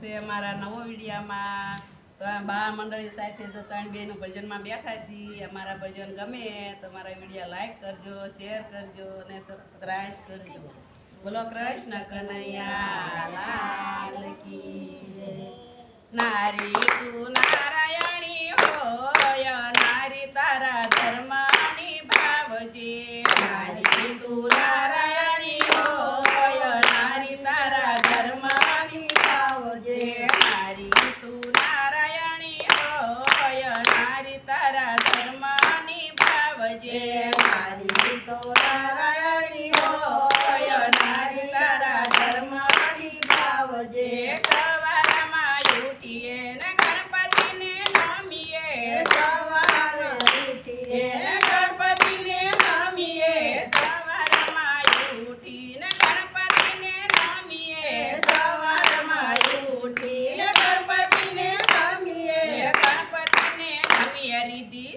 છે અમારા નવો વિડીયામાં બા મંડળી સાથે જો ત્રણ બેનું ભજનમાં બેઠા છીએ, અમારા ભજન ગમે તો મારા વિડીયા લાઈક કરજો શેર કરજો અને સબસ્ક્રાઈબ કરજો. બોલો કૃષ્ણ કનૈયા નારી તું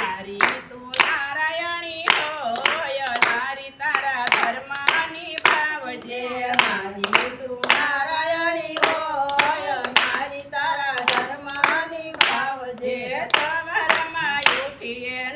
તારી તું નારાયણી હોય તારી તારા ધર્માની ભાવજે મારી તું નારાયણી હોય તારી તારા ધર્માની ભાવજે સવારમાં ઉઠીએ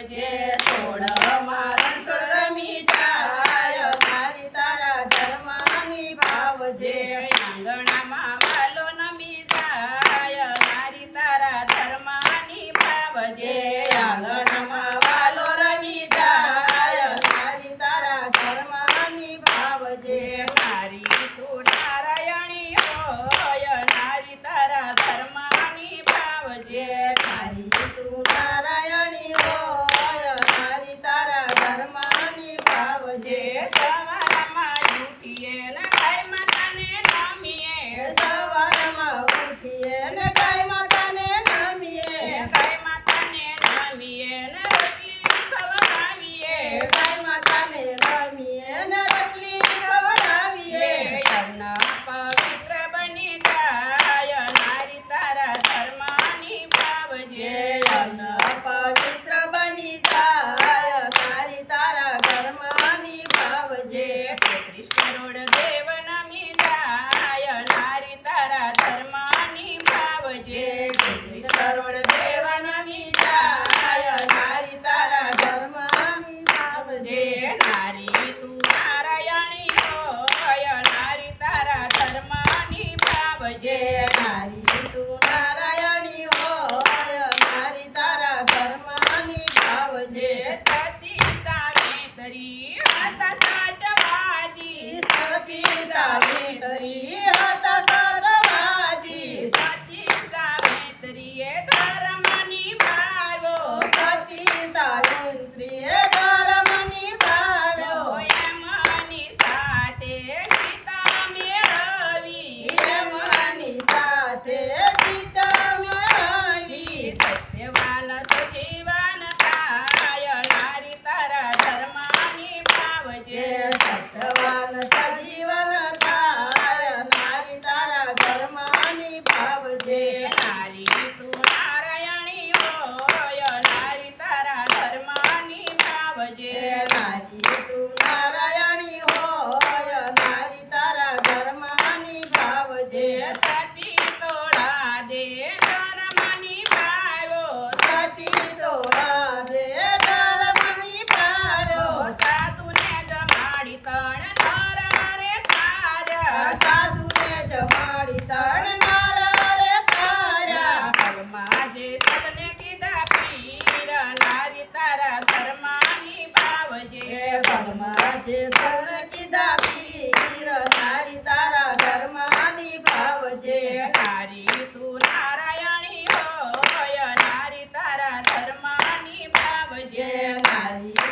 Lord. Yes. સાથે આવજે ભગમાં જે સણ કીધા પીર નારી તારા ધર્મા નિભાવજે નારી તું નારાયણી હોય, નારી તારા ધર્મા નિભાવજે નારી